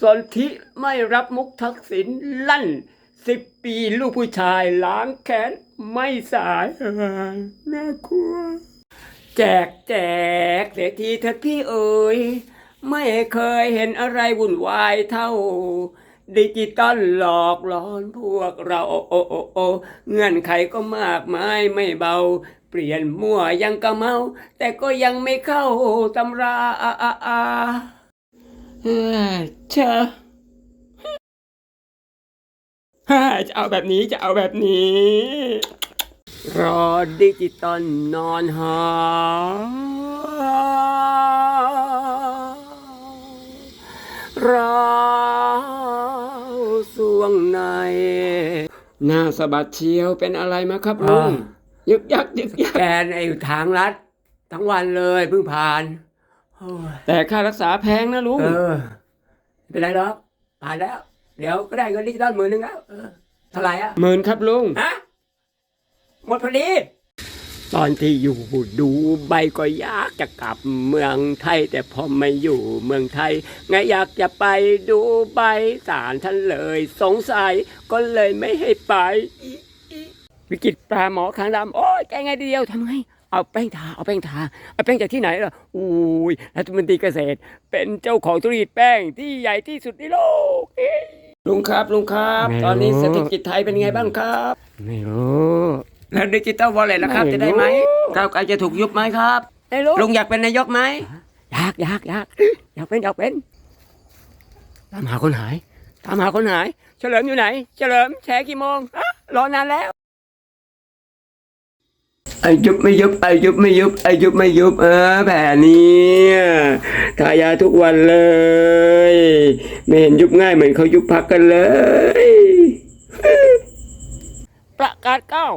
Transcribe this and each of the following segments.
สนธิไม่รับมุกทักษิณลั่นสิบปีลูกผู้ชายล้างแค้นไม่สายน่ากลัว แจกแจกเสียทีเถิดพี่เอ๋ยไม่เคยเห็นอะไรวุ่นวายเท่า ดิจิตอลหลอกหลอนพวกเราโอโอโอโอเงื่อนไขก็มากมายไม่เบา เปลี่ยนมั่วยังกะเมา แต่ก็ยังไม่เข้าตำราอาอาอา เฮ้ยเชอะฮ่าจะเอาแบบนี้จะเอาแบบนี้ รอดิจิตอลนอนหาราวสวงใน หน้าสะบัดเชียวเป็นอะไรมาครับลุง ยึกยักยึกยักแกในทางลัด ทั้งวันเลยเพิ่งผ่านโอ้ย แต่ค่ารักษาแพงนะลุงเออไม่เป็นไรหรอกผ่านแล้ว เดี๋ยวก็ได้เงินดิจิตอลหมื่นหนึงแล้วเออเท่าไหร่อะหมื่นครับลุง ฮะหมดพอดี ตอนที่อยู่ดูใบก็อยากจะกลับเมืองไทย แต่พอไม่อยู่เมืองไทย ไงอยากจะไปดูใบสารท่านเลย สงสัยก็เลยไม่ให้ไปอิอิวิกฤตปลาหมอคางดำโอ้ยแกไงเดียวทำไง เอาแป้งทาเอาแป้งทาเอาแป้งจากที่ไหนล่ะอุ้ยรัฐมนตรีเกษตร เป็นเจ้าของธุรกิจแป้งที่ใหญ่ที่สุดในโลกเอ๊ะลุงครับลุงครับไม่รู้ตอนนี้เศรษฐกิจไทยเป็นไงบ้างครับไม่รู้แล้วดิจิตอลวอลเล็ตนะครับไม่รู้จะได้ไหมก้าวไกลจะถูกยุบไหมครับไม่รู้ลุงอยากเป็นนายกไหมอยากอยากอยากอยากเป็นอยากเป็นตามหาคนหายตามหาคนหาย เฉลิมอยู่ไหน เฉลิมแชร์กี่โมงฮะรอนานแล้ว ไอยุบไม่ยุบไอยุบไม่ยุบไอยุบไม่ยุบเออแผลนี้ทายาทุกวันเลย ไม่เห็นยุบง่ายเหมือนเขายุบพักกันเลย ประกาศเก้า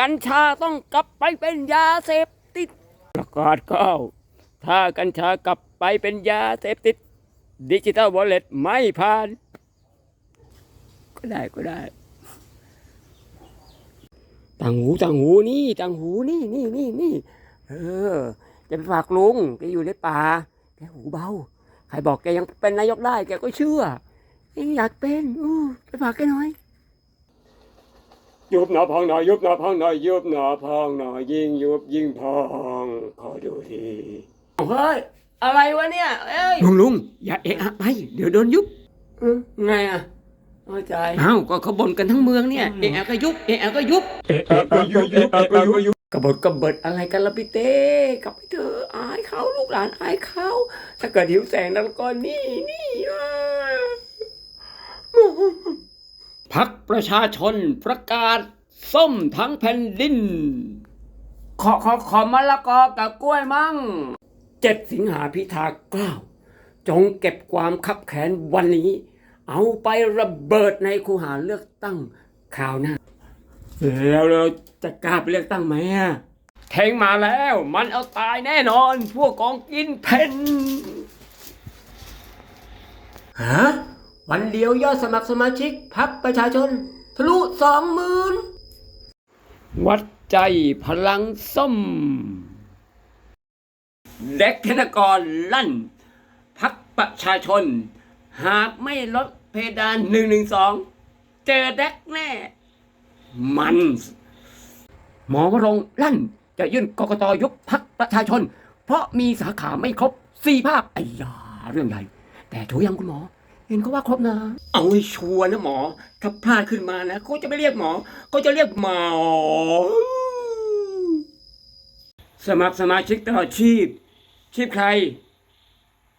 กัญชาต้องกลับไปเป็นยาเสพติด ประกาศเก้าถ้ากัญชากลับไปเป็นยาเสพติด ดิจิตอลวอลเล็ตไม่ผ่าน ก็ได้ก็ได้ต่างหูต่างหูนี่ต่างหูนี่นี่นี่นี่เออจะไปฝากลุงแกอยู่ในป่าแกหูเบาใครบอกแกยังเป็นนายกได้แกก็เชื่อเองอยากเป็นอู้ไปฝากแกหน่อยยุบหนอพองหน่อยยุบหนอพองหน่อยยุบหนอพองหน่อยยิ่งยุบยิ่งพองขอดูทีเฮ้ยอะไรวะเนี่ยเอ้ยลุงลุงอย่าเอะอะไปเดี๋ยวโดนยุบเออไงอะ เข้าใจอ้าวก็เขาบ่นกันทั้งเมืองเนี่ยเอะอะก็ยุบเอะอะก็ยุบกบฏกบฏอะไรกันละพี่เต้กลับไปเถอะอายเขาลูกหลานอายเขาถ้าเกิดหิวแสงแล้วก็นี่นี่เออพักประชาชนประกาศส้มทั้งแผ่นดิน ขอขอขอมะละกอกับกล้วยมั่งเจ็ดสิงหาพิธาเกล้าจงเก็บความคับแค้นวันนี้ เอาไประเบิดในคูหาเลือกตั้งคราวหน้า แล้วเราจะกล้าไปเลือกตั้งไหมอะเทงมาแล้ว มันเอาตายแน่นอน พวกกองกินเพนฮะวันเดียวยอดสมัครสมาชิกพักประชาชน ทะลุสองหมื่นวัดใจพลังส้ม เด็กธนกรลั่น พักประชาชน หากไม่ลด เพดานหนึ่งหนึ่งสองเจอแดกแน่ มัน หมอวรงลั่นจะยื่นกกตยุบพักประชาชน เพราะมีสาขาไม่ครบสี่ภาคไอ้ยาเรื่องใหญ่แต่ถูยังคุณหมอ เห็นเขาว่าครบนะ เอาให้ชัวร์นะหมอ ถ้าพลาดขึ้นมานะเขาจะไม่เรียกหมอเขาจะเรียกหมอ สมัครสมาชิกตลอดชีพ ชีพใคร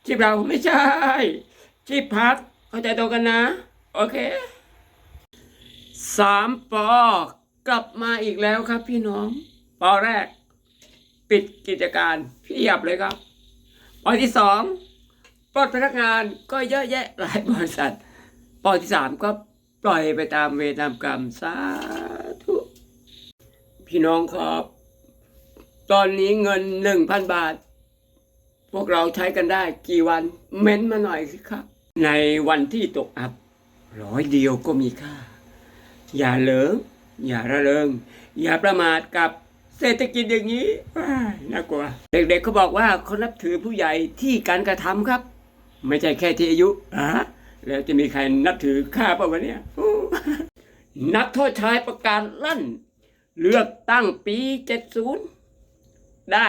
ชีพเราไม่ใช่ ชีพพัก เข้าใจตรงกันนะ โอเคสามปอกลับมาอีกแล้วครับพี่น้อง ปอแรก ปิดกิจการเพียบเลยครับ ปอที่สองปลดพนักงานก็เยอะแยะหลายบริษัท ปอที่สามก็ปล่อยไปตามเวตามกรรมสาธุพี่น้องครับ ตอนนี้เงินหนึ่งพันบาท พวกเราใช้กันได้กี่วัน เม้นมาหน่อยสิครับ ในวันที่ตกอับ ร้อยเดียวก็มีค่า อย่าเหลิง อย่าระเริง อย่าประมาทกับเศรษฐกิจอย่างนี้น่ากลัว เด็กๆเขาบอกว่าเขานับถือผู้ใหญ่ที่การกระทำครับ ไม่ใช่แค่ที่อายุอะแล้วจะมีใครนับถือข้าป่ะวันนี้นักโทษชายประกาศลั่น เลือกตั้งปี 70 ได้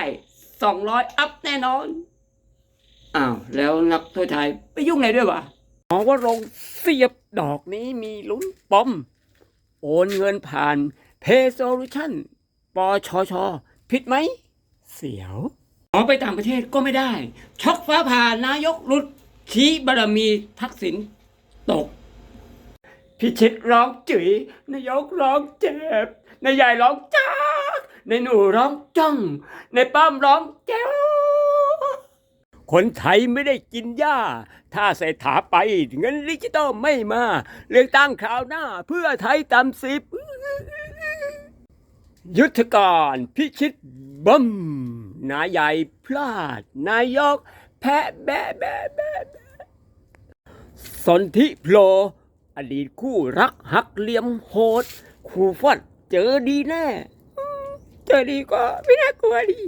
200 อัพแน่นอน อ้าวแล้วนักโทษชายไปยุ่งอะไรด้วยวะหมอว่าลงเสียบดอกนี้มีลุ้นปอม โอนเงินผ่าน Pay Solution ปชชผิดไหม เสียวออกไปต่างประเทศก็ไม่ได้ ช็อกฟ้าผ่านายกรุดชี้บารมีทักษิณตก พิชิตร้องจุ๋ยนายกร้องเจ็บนายใหญ่ร้องจ้ากนายหนูร้องจ้องนายป้อมร้องแจ้ว คนไทยไม่ได้กินหญ้า ถ้าเศรษฐาไปเงินดิจิตอลไม่มา เลือกตั้งคราวหน้าเพื่อไทยตำสิบ ยุทธการพิชิตบัมนายใหญ่พลาด นายก แพ้แบะแบะแบะแบะสนธิโผลอดีตคู่รักหักเหลี่ยมโหดคู่ฟัดเจอดีแน่ เจอดีก็ไม่น่ากลัวดี